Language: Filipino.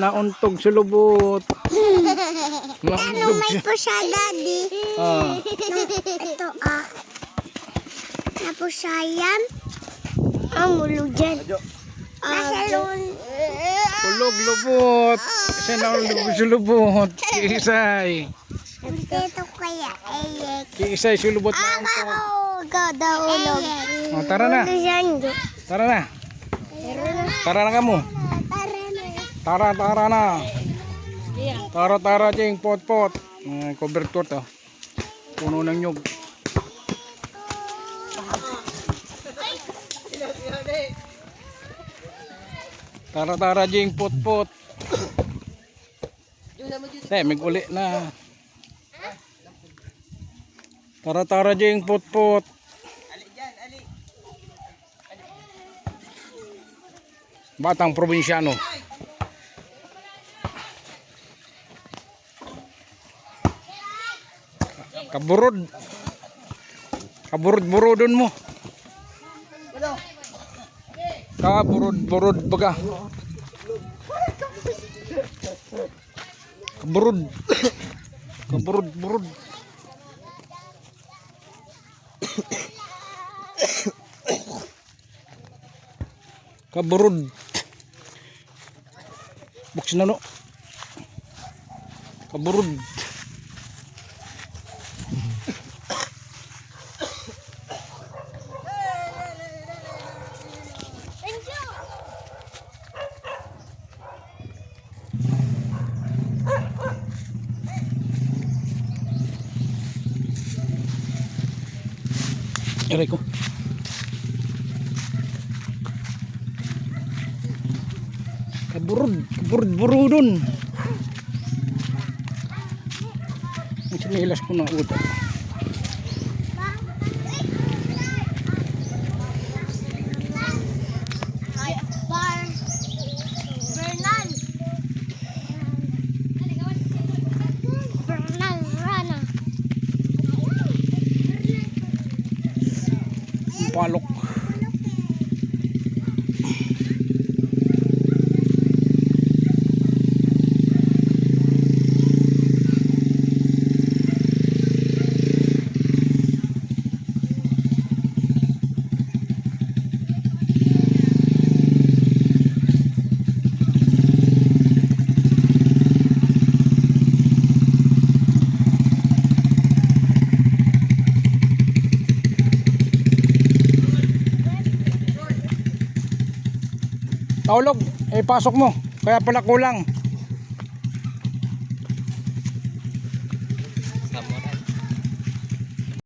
Nauntog sa lubot. Ano Nauntog may siya. po siya, daddy? Ah, Ito ah. Na po siya yan. Ang ulo dyan. Nasa lun. ulog lubot. Kasi nauntog sa lubot. Kiisay. Dito kaya, ayek. Kiisay sa lubot na untog. Gada ulog. Oh, tara na. Ulo. Tara na. Tara na kamo. Tara. Tara, na. Tara, tara, Jing. Pot, pot. Uh, cover to to. Puno ng nyug. Tara, tara, Jing. Pot, pot. Eh, may uli na. Tara, tara, Jing. Pot, pot. Batang probinsyano. Kaburod. Kaburod-burodon mo. Kaburod-burod baga. Kaburod. Kaburod-burod. Kaburod. Buksin na no. Kaburod. Aray ko. Kaburod, kaburod, burudon. Ang sinilas ko na uta. Ang Taulog, eh pasok mo. Kaya pala kulang.